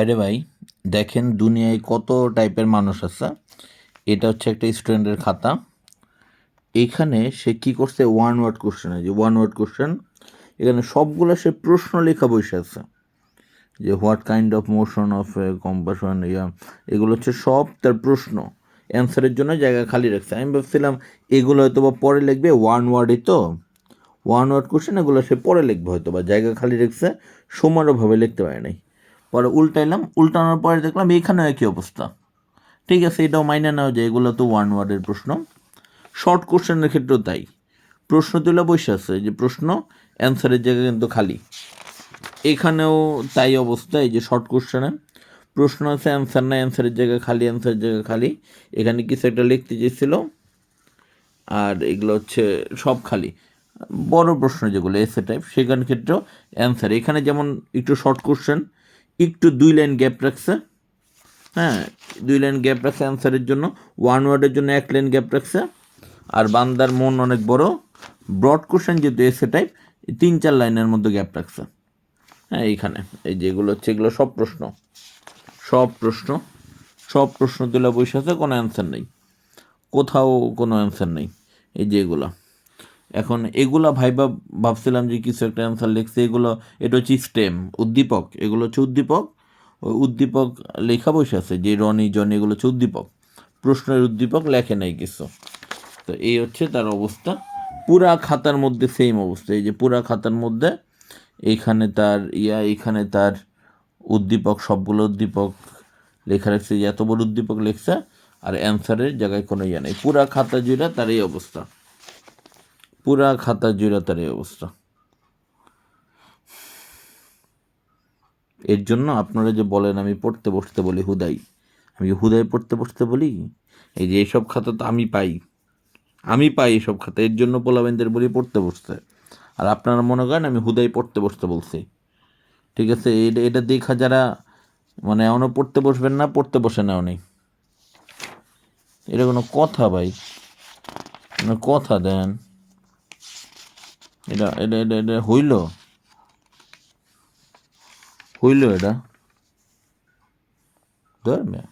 আরে ভাই, দেখেন দুনিয়ায় কত টাইপের মানুষ আছে। এটা হচ্ছে একটা স্টুডেন্টের খাতা। এখানে সে কি করছে? ওয়ান ওয়ার্ড কোশ্চেন যে ওয়ান ওয়ার্ড কোশ্চেন এখানে সবগুলো সে প্রশ্ন লেখা বসে আছে। যে what kind of motion of compassion yeah, এগুলো হচ্ছে সব তার প্রশ্ন। অ্যান্সারের জন্য জায়গা খালি রাখছে। আমি ভাবছিলাম, এগুলো হয়তো বা পরে লিখবে ওয়ান ওয়ার্ডই তো। ওয়ান ওয়ার্ড কোশ্চেন এগুলো সে পরে লিখবে হয়তো বা জায়গা খালি রাখছে, সমানভাবে লিখতে পারে নাই। পরে উল্টাইলাম উল্টানোর পরে দেখলাম এইখানেও একই অবস্থা। ঠিক আছে, এটাও মাইনে নেওয়া যায় এগুলো তো ওয়ান ওয়ার্ডের প্রশ্ন। শর্ট কোশ্চেনের ক্ষেত্রেও তাই। প্রশ্ন তুলে বসে আছে যে প্রশ্ন অ্যান্সারের জায়গা কিন্তু খালি। এখানেও তাই অবস্থা, এই যে শর্ট কোশ্চেনে প্রশ্ন আছে অ্যান্সার না অ্যান্সারের জায়গা খালি অ্যান্সারের জায়গা খালি। এখানে কিছু একটা লিখতে চেয়েছিল। আর এগুলো হচ্ছে সব খালি। বড় প্রশ্ন যেগুলো এসে টাইপ সেখান ক্ষেত্রেও অ্যান্সার এখানে যেমন একটু শর্ট কোশ্চেন একটু দুই লাইন গ্যাপ রাখছে। হ্যাঁ দুই লাইন গ্যাপ রাখছে অ্যান্সারের জন্য। ওয়ান ওয়ার্ডের জন্য এক লাইন গ্যাপ রাখছে। আর বান্দার মন অনেক বড়। ব্রড কোশ্চেন যেহেতু এসে টাইপ তিন চার লাইনের মধ্যে গ্যাপ রাখছে। হ্যাঁ এইখানে। এই যেগুলো হচ্ছে, এগুলো সব প্রশ্ন। সব প্রশ্ন। সব প্রশ্ন তুলে বসে আছে, কোনো অ্যান্সার নেই। কোথাও কোনো অ্যান্সার নেই। এই যে এগুলো। এখন এগুলা ভাইবা ভাবছিলাম যে কিছু একটা অ্যান্সার লিখছে, এগুলো, এটা হচ্ছে স্টেম উদ্দীপক, এগুলো হচ্ছে উদ্দীপক। ওই উদ্দীপক লেখা বসে আছে, যে রনি, জন, এগুলো হচ্ছে উদ্দীপক। প্রশ্নের উদ্দীপক লেখে নাই কিছু। তো এই হচ্ছে তার অবস্থা। পুরা খাতার মধ্যে সেম অবস্থা। এই যে পুরা খাতার মধ্যে এইখানে তার ইয়া, এইখানে তার উদ্দীপক, সবগুলো উদ্দীপক লেখা রাখছে এত বড় উদ্দীপক লেখছে, আর অ্যান্সারের জায়গায় কোনো ইয়ে নেই। পুরা খাতা জুড়ে তার এই অবস্থা। পুরা খাতা জুড়ে তার এই অবস্থা। এর জন্য আপনারা যে বলেন, আমি পড়তে বসতে বলি হুদাই। আমি হুদাই পড়তে বসতে বলি, এই যে এইসব খাতা তো আমি পাই। আমি পাই এইসব খাতা, এর জন্য পোলাবেনদের বলি পড়তে বসতে। আর আপনারা মনে করেন আমি হুদাই পড়তে বসতে বলছি। ঠিক আছে, এটা এটা দেখা যারা মানে এমনও পড়তে বসবেন না, পড়তে বসে না নেই এটা কোনো কথা ভাই। কথা দেন। এটা এটা এটা এটা হইল হইল এটা ধর মেয়া